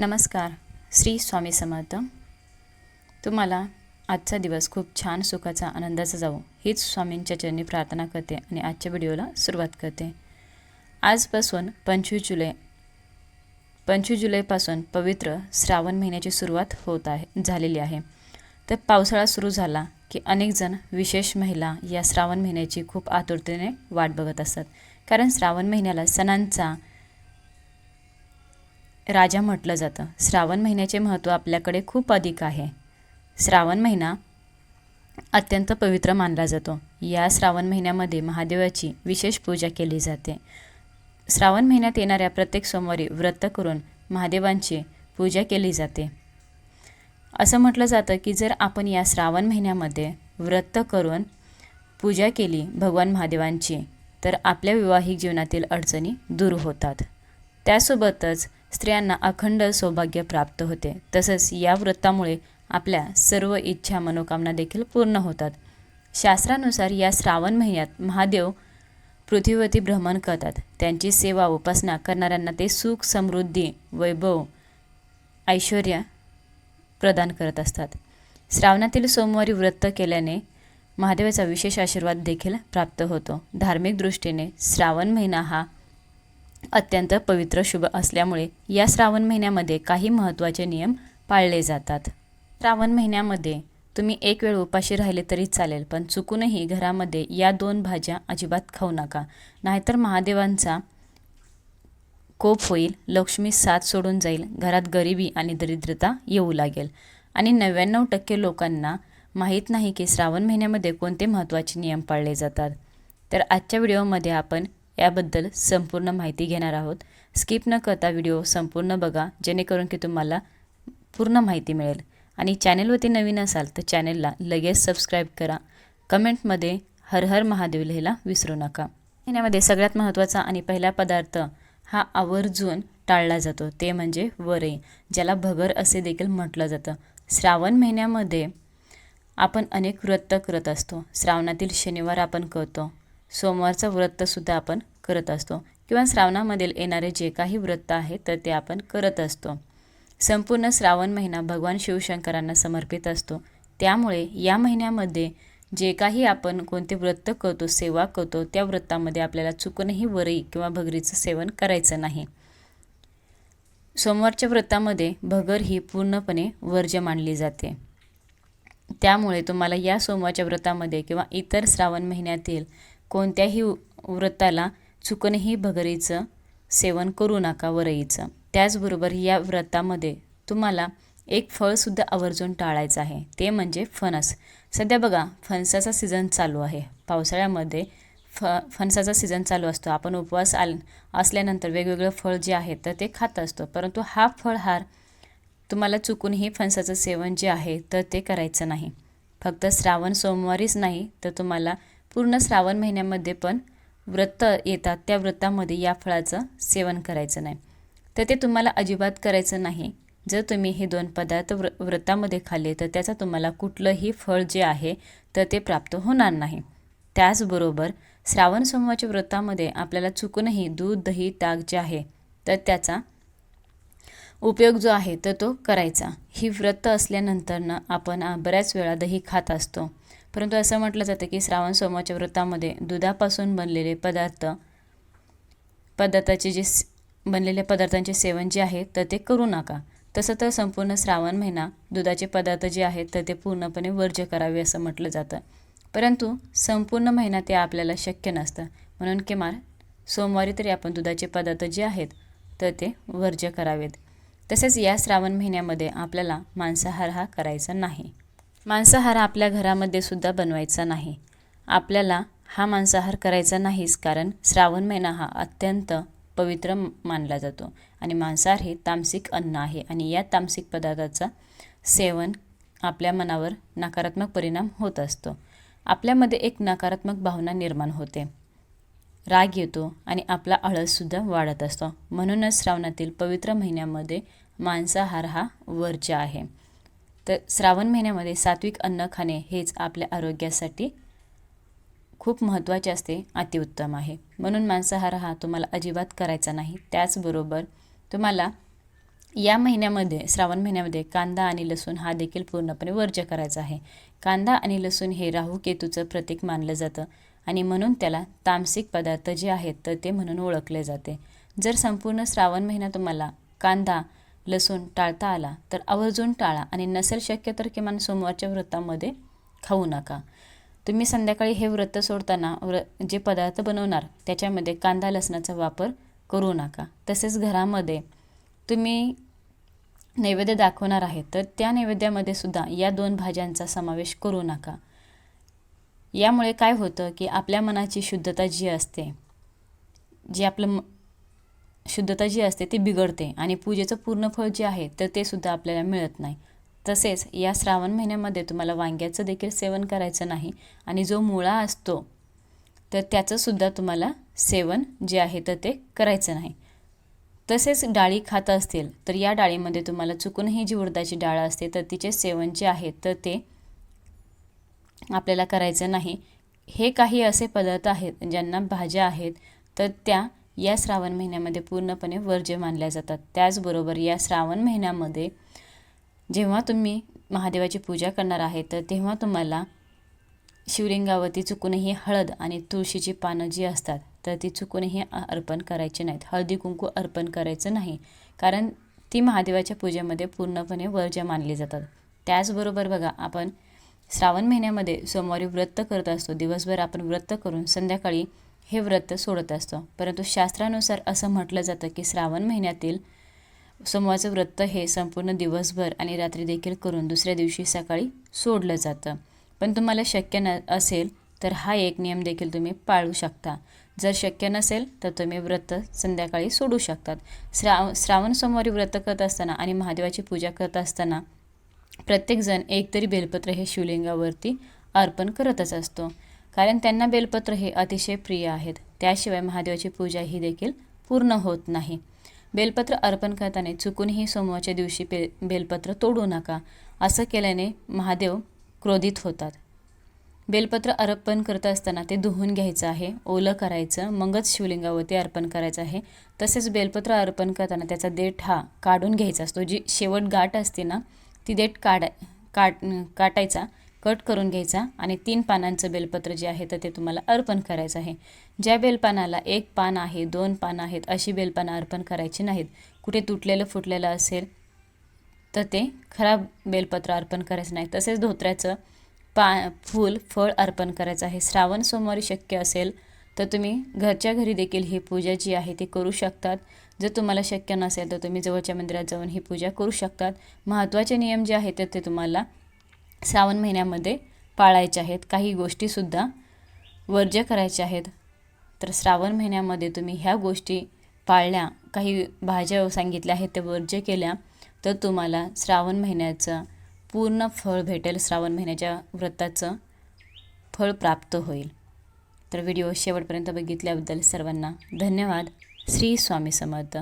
नमस्कार श्री स्वामी समर्थ. तुम्हाला आजचा दिवस खूप छान सुखाचा आनंदाचा जावो हीच स्वामींच्या चरणी प्रार्थना करते आणि आजच्या व्हिडिओला सुरुवात करते. आजपासून पंचवीस जुलै पंचवीस जुलैपासून पवित्र श्रावण महिन्याची सुरुवात होत आहे झालेली आहे. तर पावसाळा सुरू झाला की अनेकजण विशेष महिला या श्रावण महिन्याची खूप आतुरतेने वाट बघत असतात. कारण श्रावण महिन्याला सणांचा राजा म्हटलं जातं श्रावण महिन्याचे महत्त्व आपल्याकडे खूप अधिक आहे. श्रावण महिना अत्यंत पवित्र मानला जातो. या श्रावण महिन्यामध्ये महादेवाची विशेष पूजा केली जाते. श्रावण महिन्यात येणाऱ्या प्रत्येक सोमवारी व्रत करून महादेवांची पूजा केली जाते. असं म्हटलं जातं की जर आपण या श्रावण महिन्यामध्ये व्रत करून पूजा केली भगवान महादेवांची तर आपल्या वैवाहिक जीवनातील अडचणी दूर होतात. त्यासोबतच स्त्रियांना अखंड सौभाग्य प्राप्त होते. तसंच या व्रतामुळे आपल्या सर्व इच्छा मनोकामना देखील पूर्ण होतात. शास्त्रानुसार या श्रावण महिन्यात महादेव पृथ्वीवरती भ्रमण करतात. त्यांची सेवा उपासना करणाऱ्यांना ते सुख समृद्धी वैभव ऐश्वर प्रदान करत असतात. श्रावणातील सोमवारी व्रत केल्याने महादेवाचा विशेष आशीर्वाद देखील प्राप्त होतो. धार्मिक दृष्टीने श्रावण महिना हा अत्यंत पवित्र शुभ असल्यामुळे या श्रावण महिन्यामध्ये काही महत्त्वाचे नियम पाळले जातात. श्रावण महिन्यामध्ये तुम्ही एक वेळ उपाशी राहिले तरी चालेल पण चुकूनही घरामध्ये या दोन भाज्या अजिबात खाऊ नका. नाहीतर महादेवांचा कोप होईल लक्ष्मी साथ सोडून जाईल घरात गरिबी आणि दरिद्रता येऊ लागेल. आणि नव्याण्णव टक्के लोकांना माहीत नाही की श्रावण महिन्यामध्ये कोणते महत्त्वाचे नियम पाळले जातात. तर आजच्या व्हिडिओमध्ये आपण याबद्दल संपूर्ण माहिती घेणार आहोत. स्किप न करता व्हिडिओ संपूर्ण बघा जेणेकरून की तुम्हाला पूर्ण माहिती मिळेल. आणि चॅनेलवरती नवीन असाल तर चॅनेलला लगेच सबस्क्राईब करा. कमेंटमध्ये हर हर महादेव लिहायला विसरू नका. महिन्यामध्ये सगळ्यात महत्त्वाचा आणि पहिला पदार्थ हा आवर्जून टाळला जातो. ते म्हणजे वरे ज्याला भगर असे देखील म्हटलं जातं. श्रावण महिन्यामध्ये आपण अनेक व्रत करत असतो. श्रावणातील शनिवार आपण करतो. सोमवारचं व्रतसुद्धा आपण करत असतो. किंवा श्रावणामधील येणारे जे काही व्रत आहे तर ते आपण करत असतो. संपूर्ण श्रावण महिना भगवान शिवशंकरांना समर्पित असतो. त्यामुळे या महिन्यामध्ये जे काही आपण कोणते व्रत करतो सेवा करतो त्या व्रतामध्ये आपल्याला चुकूनही वरई किंवा भगरीचं सेवन करायचं नाही. सोमवारच्या व्रतामध्ये भगर ही पूर्णपणे वर्ज्य मानली जाते. त्यामुळे तुम्हाला या सोमवारच्या व्रतामध्ये किंवा इतर श्रावण महिन्यातील कोणत्याही व्रताला चुकूनही भगरीचं सेवन करू नका वरईचं. त्याचबरोबर या व्रतामध्ये तुम्हाला एक फळसुद्धा आवर्जून टाळायचं आहे. ते म्हणजे फणस. सध्या बघा फणसाचा सीझन चालू आहे. पावसाळ्यामध्ये फ फणसाचा सीझन चालू असतो. आपण उपवास आल असल्यानंतर वेगवेगळं फळ जे आहे तर ते खात असतो. परंतु हा फळहार तुम्हाला चुकूनही फणसाचं सेवन जे आहे तर ते करायचं नाही. फक्त श्रावण सोमवारीच नाही तर तुम्हाला पूर्ण श्रावण महिन्यामध्ये पण व्रत येतात. त्या व्रतामध्ये या फळाचं सेवन करायचं नाही. तर ते तुम्हाला अजिबात करायचं नाही. जर तुम्ही हे दोन पदार्थ व्र व्रतामध्ये खाल्ले तर त्याचा तुम्हाला कुठलंही फळ जे आहे तर ते प्राप्त होणार नाही. त्याचबरोबर श्रावण सोमवारच्या व्रतामध्ये आपल्याला चुकूनही दूध दही ताक जे आहे तर त्याचा उपयोग जो आहे तर तो करायचा. ही व्रत असल्यानंतरनं आपण बऱ्याच वेळा दही खात असतो. परंतु असं म्हटलं जातं की श्रावण सोमवारच्या व्रतामध्ये दुधापासून बनलेले पदार्थ पदार्थाचे जे बनलेल्या पदार्थांचे सेवन जे आहे तर ते करू नका. तसं तर संपूर्ण श्रावण महिना दुधाचे पदार्थ जे आहेत तर ते पूर्णपणे वर्ज्य करावे असं म्हटलं जातं. परंतु संपूर्ण महिना ते आपल्याला शक्य नसतं. म्हणून किमान सोमवारी तरी आपण दुधाचे पदार्थ जे आहेत तर ते वर्ज्य करावेत. तसेच या श्रावण महिन्यामध्ये आपल्याला मांसाहार हा करायचा नाही. मांसाहार आपल्या घरामध्ये सुद्धा बनवायचा नाही. आपल्याला हा मांसाहार करायचा नाहीच कारण श्रावण महिना हा अत्यंत पवित्र मानला जातो आणि मांसाहार हे तामसिक अन्न आहे आणि या तामसिक पदार्थाचा सेवन आपल्या मनावर नकारात्मक परिणाम होत असतो. आपल्यामध्ये एक नकारात्मक भावना निर्माण होते. राग येतो आणि आपला आळससुद्धा वाढत असतो. म्हणूनच श्रावणातील पवित्र महिन्यामध्ये मांसाहार हा वर्ज्य आहे. तर श्रावण महिन्यामध्ये सात्विक अन्न खाणे हेच आपल्या आरोग्यासाठी खूप महत्त्वाचे असते अतिउत्तम आहे. म्हणून मांसाहार हा तुम्हाला अजिबात करायचा नाही. त्याचबरोबर तुम्हाला या महिन्यामध्ये श्रावण महिन्यामध्ये कांदा आणि लसूण हा देखील पूर्णपणे वर्ज्य करायचा आहे. कांदा आणि लसूण हे राहू केतूचं प्रतीक मानलं जातं आणि म्हणून त्याला तामसिक पदार्थ जे आहेत तर ते म्हणून ओळखले जाते. जर संपूर्ण श्रावण महिना तुम्हाला कांदा लसूण टाळता आला तर आवर्जून टाळा आणि नसेल शक्य तर किमान सोमवारच्या व्रतामध्ये खाऊ नका. तुम्ही संध्याकाळी हे व्रत सोडताना व्र जे पदार्थ बनवणार त्याच्यामध्ये कांदा लसणाचा वापर करू नका. तसेच घरामध्ये तुम्ही नैवेद्य दाखवणार आहे तर त्या नैवेद्यामध्ये सुद्धा या दोन भाज्यांचा समावेश करू नका. यामुळे काय होतं की आपल्या मनाची शुद्धता जी असते जी आपलं म शुद्धता जी असते ती बिघडते आणि पूजेचं पूर्ण फळ जे आहे तर ते सुद्धा आपल्याला मिळत नाही. तसेच या श्रावण महिन्यामध्ये तुम्हाला वांग्याचं देखील सेवन करायचं नाही आणि जो मुळा असतो तर त्याचंसुद्धा तुम्हाला सेवन जे आहे तर ते करायचं नाही. तसेच डाळी खात असतील तर या डाळीमध्ये तुम्हाला चुकूनही जी उडदाची डाळ असते तर तिचे सेवन जे आहे तर ते आपल्याला करायचं नाही. हे काही असे पदार्थ आहेत ज्यांना भाज्या आहेत तर त्या या श्रावण महिन्यामध्ये पूर्णपणे वर्ज्य मानल्या जातात. त्याचबरोबर या श्रावण महिन्यामध्ये जेव्हा तुम्ही महादेवाची पूजा करणार आहे तर तेव्हा तुम्हाला शिवलिंगावरती चुकूनही हळद आणि तुळशीची पानं जी असतात तर ती चुकूनही अर्पण करायची नाहीत. हळदी कुंकू अर्पण करायचं नाही कारण ती महादेवाच्या पूजेमध्ये पूर्णपणे वर्ज्य मानली जातात. त्याचबरोबर बघा आपण श्रावण महिन्यामध्ये सोमवारी व्रत करत असतो. दिवसभर आपण व्रत करून संध्याकाळी हे व्रत सोडत असतो. परंतु शास्त्रानुसार असं म्हटलं जातं की श्रावण महिन्यातील सोमवारचं व्रत हे संपूर्ण दिवसभर आणि रात्री देखील करून दुसऱ्या दिवशी सकाळी सोडलं जातं. पण तुम्हाला शक्य न असेल तर हा एक नियम देखील तुम्ही पाळू शकता. जर शक्य नसेल तर तुम्ही व्रत संध्याकाळी सोडू शकतात. श्राव श्रावण सोमवारी व्रत करत असताना आणि महादेवाची पूजा करत असताना प्रत्येकजण एक तरी बेलपत्र हे शिवलिंगावरती अर्पण करतच असतो. कारण त्यांना बेलपत्र हे अतिशय प्रिय आहेत. त्याशिवाय महादेवाची पूजा ही देखील पूर्ण होत नाही. बेलपत्र अर्पण करताना चुकूनही सोमवारच्या दिवशी बे बेलपत्र तोडू नका असं केल्याने महादेव क्रोधित होतात. बेलपत्र अर्पण करत असताना ते धुवून घ्यायचं आहे ओलं करायचं मगच शिवलिंगावरती अर्पण करायचं आहे. तसेच बेलपत्र अर्पण करताना त्याचा देठ हा काढून घ्यायचा असतो. जी शेवट गाठ असते ना ती देठ काढाय काट काटायचा कट करून घ्यायचा आणि तीन पानांचं बेलपत्र जे आहे तर ते तुम्हाला अर्पण करायचं आहे. ज्या बेलपानाला एक पान आहे दोन पानं आहेत अशी बेलपानं अर्पण करायची नाहीत. कुठे तुटलेलं फुटलेलं असेल तर ते खराब बेलपत्र अर्पण करायचं नाही. तसेच धोत्र्याचं पा फूल फळ अर्पण करायचं आहे. श्रावण सोमवारी शक्य असेल तर तुम्ही घरच्या घरी देखील ही पूजा जी आहे ती करू शकतात. जर तुम्हाला शक्य नसेल तर तुम्ही जवळच्या मंदिरात जाऊन ही पूजा करू शकतात. महत्त्वाचे नियम जे आहेत ते तुम्हाला श्रावण महिन्यामध्ये पाळायचे आहेत. काही गोष्टीसुद्धा वर्ज्य करायच्या आहेत. तर श्रावण महिन्यामध्ये तुम्ही ह्या गोष्टी पाळल्या काही भाज्या सांगितल्या आहेत त्या वर्ज्य केल्या तर तुम्हाला श्रावण महिन्याचं पूर्ण फळ भेटेल. श्रावण महिन्याच्या व्रताचं फळ प्राप्त होईल. तर व्हिडिओ शेवटपर्यंत बघितल्याबद्दल सर्वांना धन्यवाद. श्री स्वामी समर्थ.